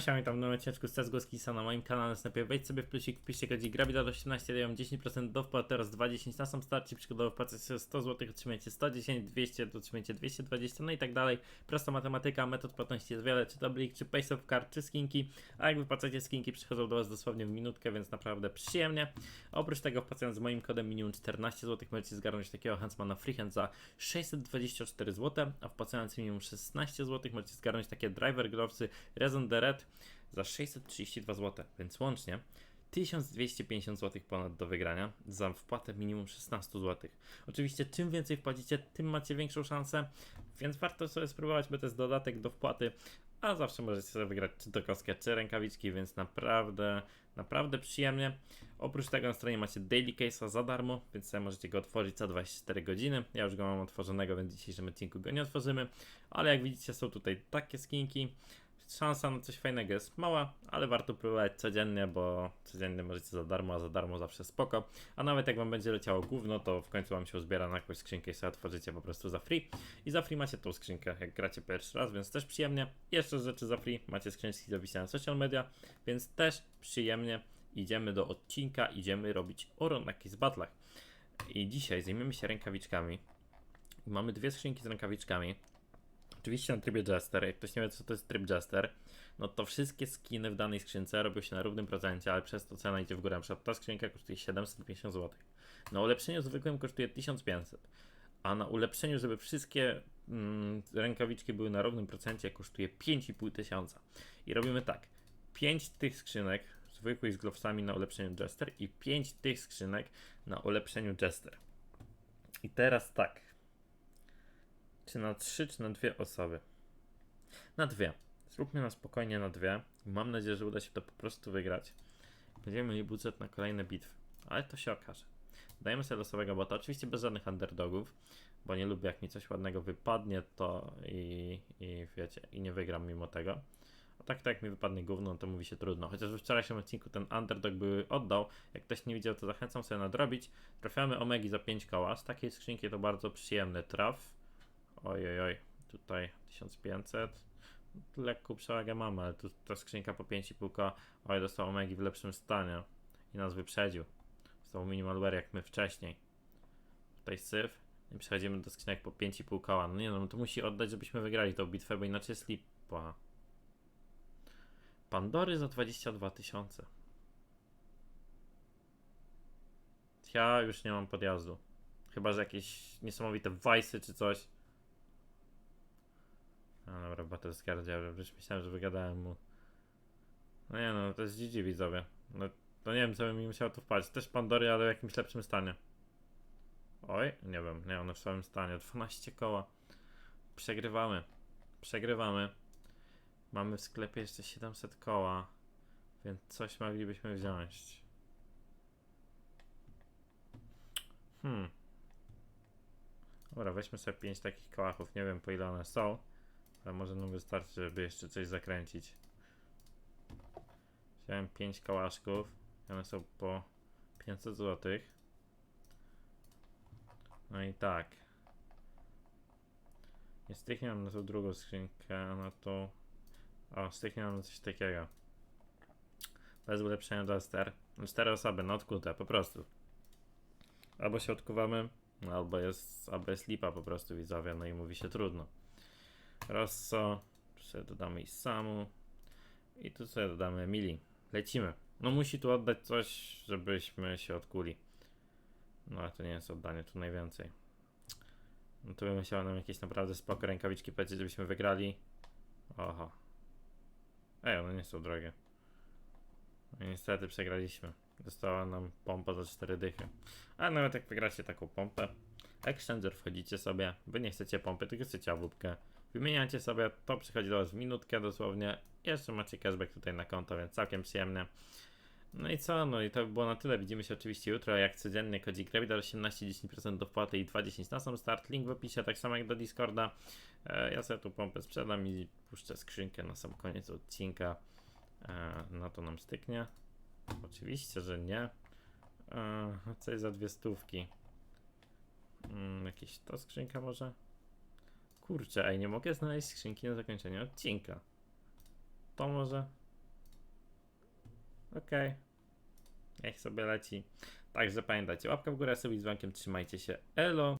Siema, siema, w nowym odcinku z CSGO Skisa na moim kanale. Następnie wejdź sobie w plusik, wpiszcie kodzik Gravida 18, dają 10% do wpłat, teraz 2,10 na sam starcie, przykładowo wpłacacie 100 zł, otrzymujecie 110, 200, to otrzymujecie 220, no i tak dalej. Prosta matematyka, metod płatności jest wiele, czy to blik, czy pay of card, czy skinki, a jak wypłacacie skinki, przychodzą do Was dosłownie w minutkę, więc naprawdę przyjemnie. Oprócz tego wpłacając z moim kodem minimum 14 zł, możecie zgarnąć takiego Huntsmana Freehand za 624 zł, a wpłacając minimum 16 zł, możecie zgarnąć takie driver glovesy Reson the Red za 632 zł, więc łącznie 1250 zł ponad do wygrania za wpłatę minimum 16 zł. Oczywiście czym więcej wpłacicie, tym macie większą szansę, więc warto sobie spróbować, bo to jest dodatek do wpłaty, a zawsze możecie sobie wygrać czy to kostkę, czy rękawiczki, więc naprawdę, naprawdę przyjemnie. Oprócz tego na stronie macie Daily Case'a za darmo, więc sobie możecie go otworzyć co 24 godziny. Ja już go mam otworzonego, więc w dzisiejszym odcinku go nie otworzymy, ale jak widzicie są tutaj takie skinki. Szansa na coś fajnego jest mała, ale warto próbować codziennie, bo codziennie możecie za darmo, a za darmo zawsze spoko. A nawet jak wam będzie leciało gówno, to w końcu wam się uzbiera na jakąś skrzynkę i sobie otworzycie po prostu za free. I za free macie tą skrzynkę, jak gracie pierwszy raz, więc też przyjemnie. Jeszcze z rzeczy za free macie skrzynki do na social media, więc też przyjemnie. Idziemy do odcinka, idziemy robić oron na Kiss Battlach. I dzisiaj zajmiemy się rękawiczkami. Mamy dwie skrzynki z rękawiczkami. Oczywiście na trybie Jester, jak ktoś nie wie co to jest tryb Jester, no to wszystkie skiny w danej skrzynce robią się na równym procencie, ale przez to cena idzie w górę. Na przykład ta skrzynka kosztuje 750 zł. Na ulepszeniu zwykłym kosztuje 1500. A na ulepszeniu, żeby wszystkie mm, rękawiczki były na równym procencie, kosztuje 5500. tysiąca. I robimy tak. 5 tych skrzynek zwykłych z glowsami na ulepszeniu Jester i 5 tych skrzynek na ulepszeniu Jester. I teraz tak. Czy na trzy, czy na dwie osoby? Na dwie. Zróbmy na spokojnie na dwie. Mam nadzieję, że uda się to po prostu wygrać. Będziemy mieli budżet na kolejne bitwy. Ale to się okaże. Dajemy sobie losowego bota, oczywiście bez żadnych underdogów, bo nie lubię jak mi coś ładnego wypadnie, to i, i wiecie, i nie wygram mimo tego. A tak to jak mi wypadnie gówno, to mówi się trudno. Chociaż we wczorajszym odcinku ten underdog by oddał. Jak ktoś nie widział, to zachęcam sobie nadrobić. Trafiamy omegi za 5 koła. Z takiej skrzynki to bardzo przyjemny traf. Oj, oj. Tutaj 1500. Lekką przewagę mamy, ale tu ta skrzynka po 5,5 koła. Oj, dostał omegi w lepszym stanie. I nas wyprzedził. Dostał minimalware jak my wcześniej. Tutaj syf. I przechodzimy do skrzynek po 5,5 koła. No nie no, to musi oddać, żebyśmy wygrali tą bitwę, bo inaczej jest lipa. Pandory za 22 tysiące. Ja już nie mam podjazdu. Chyba, że jakieś niesamowite wajsy czy coś. A dobra, Battlescardia, już myślałem, że wygadałem mu. No nie no, to jest GG widzowie. No to nie wiem, co by mi musiało tu wpaść. Też Pandory, ale w jakimś lepszym stanie. Oj, nie wiem, nie, one w samym stanie. 12 koła. Przegrywamy. Przegrywamy. Mamy w sklepie jeszcze 700 koła, więc coś moglibyśmy wziąć. Hmm. Dobra, weźmy sobie 5 takich kołachów. Nie wiem po ile one są, ale może nam wystarczy, żeby jeszcze coś zakręcić. Wziąłem 5 kołaszków. One są po 500 zł. No i tak. Nie stykniam na tą drugą skrzynkę, na tą o, styknąłem na coś takiego. Bez ulepszenia Duster. Cztery osoby, no odkute, po prostu. Albo się odkuwamy, albo jest, albo jest lipa po prostu widzowie, no i mówi się trudno. Rosso, tu sobie dodamy i Samu. I tu sobie dodamy Mili. Lecimy. No musi tu oddać coś, żebyśmy się odkuli. No ale to nie jest oddanie, tu najwięcej. No to bym musiał nam jakieś naprawdę spoko rękawiczki powiedzieć, żebyśmy wygrali. Oho. Ej, one nie są drogie. No niestety przegraliśmy. Dostała nam pompa za 4 dychy. A nawet jak wygracie taką pompę, Exchanger wchodzicie sobie, wy nie chcecie pompy, tylko chcecie awupkę. Wymieniacie sobie, to przychodzi do was w minutkę dosłownie. Jeszcze macie cashback tutaj na konto, więc całkiem przyjemnie. No i co? No i to by było na tyle. Widzimy się oczywiście jutro, jak codziennie. Kodzik Revida 18, 10% do wpłaty i 2,10 na sam start. Link w opisie, tak samo jak do Discorda. E, ja sobie tu pompę sprzedam i puszczę skrzynkę na sam koniec odcinka. E, na to nam styknie. Oczywiście, że nie. E, coś za dwie stówki. Mm, jakieś to skrzynka może? Kurczę, ej, nie mogę znaleźć skrzynki na zakończenie odcinka. To może. Okej. Okay. Niech sobie leci. Także pamiętajcie, łapka w górę, sobie z dzwonkiem, trzymajcie się. Elo!